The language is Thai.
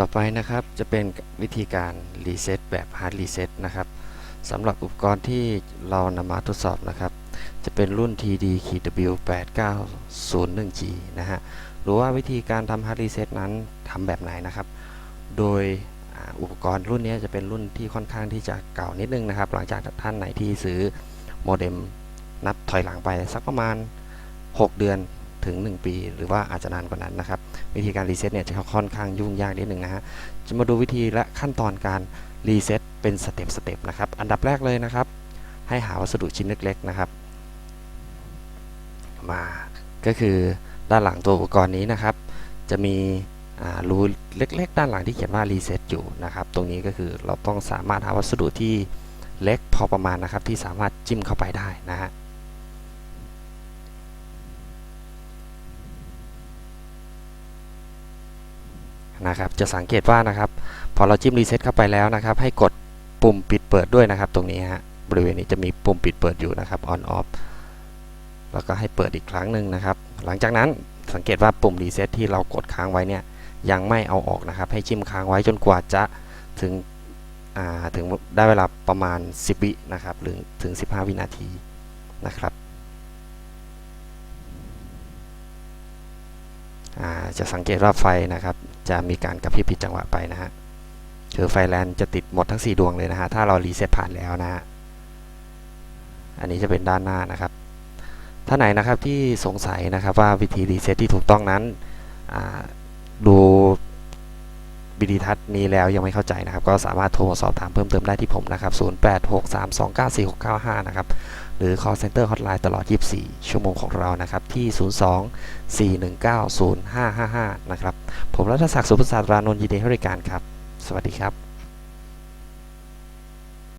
ต่อไปนะครับจะเป็นวิธีการรีเซ็ตแบบฮาร์ดรีเซ็ตนะครับสำหรับอุปกรณ์ที่เรานำมาทดสอบนะครับ จะเป็นรุ่น TD-W8901G นะฮะหรือว่าวิธีการทำฮาร์ดรีเซ็ตนั้นทำแบบไหนนะครับ โดยอุปกรณ์รุ่นนี้จะเป็นรุ่นที่ค่อนข้างที่จะเก่านิดนึงนะครับ หลังจากท่านไหนที่ซื้อโมเด็มนับถอยหลังไปสักประมาณ 6 เดือน ถึง 1 ปี หรือว่าอาจจะนานกว่านั้นนะครับ วิธีการรีเซ็ตเนี่ยจะค่อนข้างยุ่งยากนิดหนึ่งนะฮะจะมาดูวิธีและขั้นตอนการรีเซ็ตเป็นสเต็ปสเต็ปนะครับ อันดับแรกเลยนะครับ ให้หาวัสดุชิ้นเล็กๆนะครับ มาก็คือด้านหลังตัวอุปกรณ์นี้นะครับ จะมีรูเล็ก ๆ ด้านหลังที่เขียนว่ารีเซ็ตอยู่นะครับ ตรงนี้ก็คือเราต้องสามารถหาวัสดุที่เล็กพอประมาณนะครับที่สามารถจิ้มเข้าไปได้นะฮะ นะครับจะสังเกตว่านะครับพอเราจิ้มรีเซ็ตเข้าไปแล้วนะครับให้กดปุ่มปิดเปิดด้วยนะครับ ตรงนี้ฮะบริเวณนี้จะมีปุ่มปิดเปิดอยู่นะครับ on off แล้วก็ให้เปิดอีกครั้งหนึ่งนะครับ หลังจากนั้นสังเกตว่าปุ่มรีเซ็ตที่เรากดค้างไว้เนี่ยยังไม่เอาออกนะครับ ให้จิ้มค้างไว้จนกว่าจะถึงถึงได้เวลาประมาณ 10 วินะครับหรือถึง 15 วินาทีนะครับจะสังเกตว่าไฟนะครับ จะมีการกระพริบผิดจังหวะไปนะฮะคือไฟแลนจะติดหมดทั้ง 4 ดวงเลยนะฮะ ถ้าเรารีเซ็ตผ่านแล้วนะฮะ อันนี้จะเป็นด้านหน้านะครับถ้าไหนนะครับที่สงสัยนะครับว่าวิธีรีเซ็ตที่ถูกต้องนั้น ดูวิดีทัศน์นี้แล้วยังไม่เข้าใจนะครับ ก็สามารถโทรสอบถามเพิ่มเติมได้ที่ผมนะครับ 0863294695 นะครับ หรือ call center hotline ตลอด 24 ชั่วโมงของเรานะครับ ที่ 02-419-0555 นะครับ ผมรัฐศักดิ์สุภาษารานนท์ยินดีให้บริการครับ สวัสดีครับ